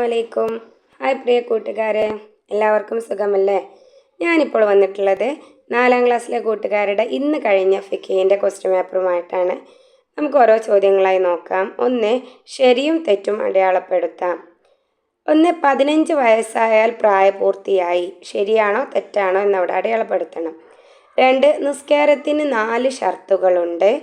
അലൈക്കും ഹായ് പ്രിയ കൂട്ടുകാരെ എല്ലാവർക്കും സുഖമല്ലേ? ഞാനിപ്പോൾ വന്നിട്ടുള്ളത് നാലാം ക്ലാസ്സിലെ കൂട്ടുകാരുടെ ഇന്ന് കഴിഞ്ഞ ഫിക്കേന്റെ ക്വസ്റ്റ്യൻ പേപ്പറുമായിട്ടാണ് നമുക്ക് ഓരോ ചോദ്യങ്ങളായി നോക്കാം. ഒന്ന് ശരിയും തെറ്റും അടയാളപ്പെടുത്താം. ഒന്ന് പതിനഞ്ച് വയസ്സായാൽ പ്രായപൂർത്തിയായി. ശരിയാണോ തെറ്റാണോ എന്നവിടെ അടയാളപ്പെടുത്തണം. രണ്ട് നിസ്കാരത്തിന് നാല് ഷർത്തുകളുണ്ട്.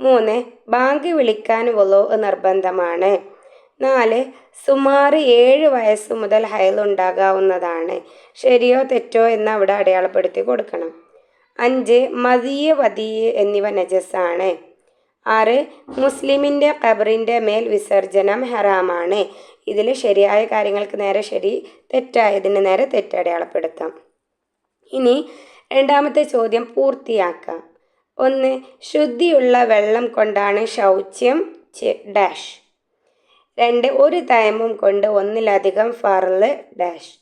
മൂന്ന് ബാങ്ക് വിളിക്കാൻ വലോ നിർബന്ധമാണ്. നാല് സുമാർ ഏഴ് വയസ്സ് മുതൽ ഹയലുണ്ടാകാവുന്നതാണ് ശരിയോ തെറ്റോ എന്ന് അവിടെ അടയാളപ്പെടുത്തി കൊടുക്കണം. അഞ്ച് മതിയ വതിയ എന്നിവ നജസ്സാണ് ആറ് മുസ്ലിമിന്റെ ഖബറിന്റെ മേൽ വിസർജനം ഹറാമാണ്. ഇതിൽ ശരിയായ കാര്യങ്ങൾക്ക് നേരെ ശരി തെറ്റായതിന് നേരെ തെറ്റടയാളപ്പെടുത്താം ഇനി രണ്ടാമത്തെ ചോദ്യം പൂർത്തിയാക്കാം. ഒന്ന് ശുദ്ധിയുള്ള വെള്ളം കൊണ്ടാണ് ശൗച്യം ഡാഷ്. രണ്ട് ഒരു തയമ്പും കൊണ്ട് ഒന്നിലധികം ഫറൽ ഡാഷ്.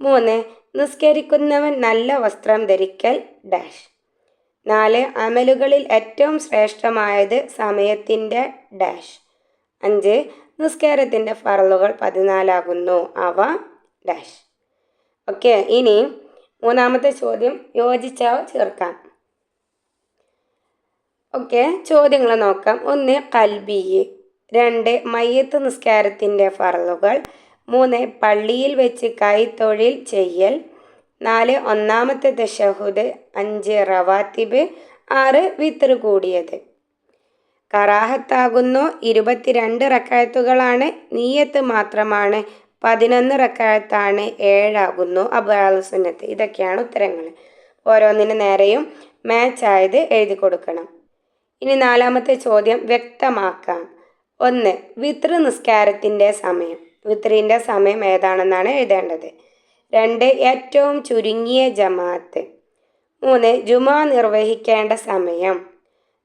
മൂന്ന് നിസ്കരിക്കുന്നവൻ നല്ല വസ്ത്രം ധരിക്കൽ ഡാഷ്. നാല് അമലുകളിൽ ഏറ്റവും ശ്രേഷ്ഠമായത് സമയത്തിന്റെ ഡാഷ്. അഞ്ച് നിസ്കാരത്തിന്റെ ഫറലുകൾ പതിനാലാകുന്നു അവ ഡാഷ്. ഓക്കെ ഇനി മൂന്നാമത്തെ ചോദ്യം യോജിച്ചവ ചേർക്കാം. ഓക്കെ ചോദ്യങ്ങൾ നോക്കാം. ഒന്ന് കൽബിയ്. രണ്ട് മയ്യത്ത് നിസ്കാരത്തിന്റെ ഫറലുകൾ. മൂന്ന് പള്ളിയിൽ വെച്ച് കൈത്തൊഴിൽ ചെയ്യൽ. നാല് ഒന്നാമത്തെ ദശഹുദ് അഞ്ച് റവാത്തിബ്. ആറ് വിത്തറ് കൂടിയത്. കറാഹത്താകുന്നു. ഇരുപത്തിരണ്ട് റക്കായത്തുകളാണ്. നീയത്ത് മാത്രമാണ്. പതിനൊന്ന് റക്കായത്താണ്. ഏഴാകുന്നു. അബാൽ സുന്നത്ത് ഇതൊക്കെയാണ് ഉത്തരങ്ങൾ. ഓരോന്നിന് നേരെയും മാച്ച് ആയത് എഴുതി കൊടുക്കണം. ഇനി നാലാമത്തെ ചോദ്യം വ്യക്തമാക്കാം. ഒന്ന് വിത്ര നിസ്കാരത്തിന്റെ സമയം. വിത്രിന്റെ സമയം ഏതാണെന്നാണ് എഴുതേണ്ടത്? രണ്ട് ഏറ്റവും ചുരുങ്ങിയ ജമാഅത്ത്. മൂന്ന് ജുമാ നിർവഹിക്കേണ്ട സമയം.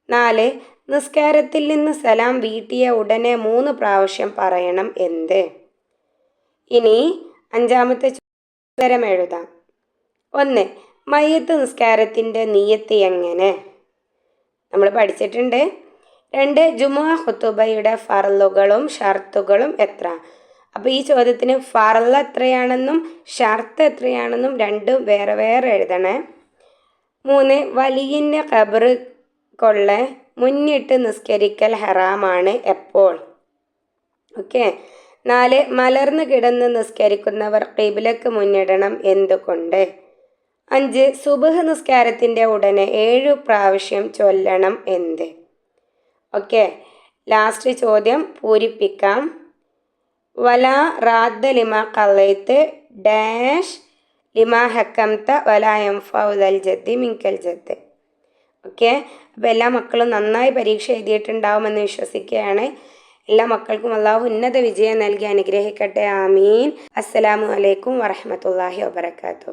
നാല് നിസ്കാരത്തിൽ നിന്ന് സലാം വീട്ടിയ ഉടനെ മൂന്ന് പ്രാവശ്യം പറയണം എന്ത്? ഇനി അഞ്ചാമത്തെ ഉത്തരം എഴുതാം. ഒന്ന് മയ്യത്ത് നിസ്കാരത്തിന്റെ നീയത്ത് എങ്ങനെ? നമ്മൾ പഠിച്ചിട്ടുണ്ട്. രണ്ട് ജുമുഅ ഹുത്തുബയുടെ ഫറലുകളും ഷർത്തുകളും എത്ര? അപ്പോൾ ഈ ചോദ്യത്തിന് ഫറൽ എത്രയാണെന്നും ഷർത്ത് എത്രയാണെന്നും രണ്ടും വേറെ വേറെ എഴുതണേ. മൂന്ന് വലിയന്റെ ഖബറ് കൊള്ള മുന്നിട്ട് നിസ്കരിക്കൽ ഹറാമാണ് എപ്പോൾ? ഓക്കെ. നാല് മലർന്നു കിടന്ന് നിസ്കരിക്കുന്നവർ കിബിലക്ക് മുന്നിടണം എന്തുകൊണ്ട്? അഞ്ച് സുബഹ് നിസ്കാരത്തിന്റെ ഉടനെ ഏഴു പ്രാവശ്യം ചൊല്ലണം എന്ത്? ഓക്കെ. ലാസ്റ്റ് ചോദ്യം പൂരിപ്പിക്കാം. വല റാദ്ദ ലിമ കലൈത്ത് ഡാഷ് ലിമ ഹക്കംത്ത വല എം ഫൗദൽ ജദ്ദി മിങ്കൽ ജദ്ദ്. ഓക്കെ. അപ്പോൾ എല്ലാ മക്കളും നന്നായി പരീക്ഷ എഴുതിയിട്ടുണ്ടാവുമെന്ന് വിശ്വസിക്കുകയാണ്. എല്ലാ മക്കൾക്കും അള്ളാഹു ഉന്നത വിജയം നൽകി അനുഗ്രഹിക്കട്ടെ. ആമീൻ. അസ്സലാമു അലൈക്കും വറഹമത്തല്ലാഹി വബർക്കാത്തു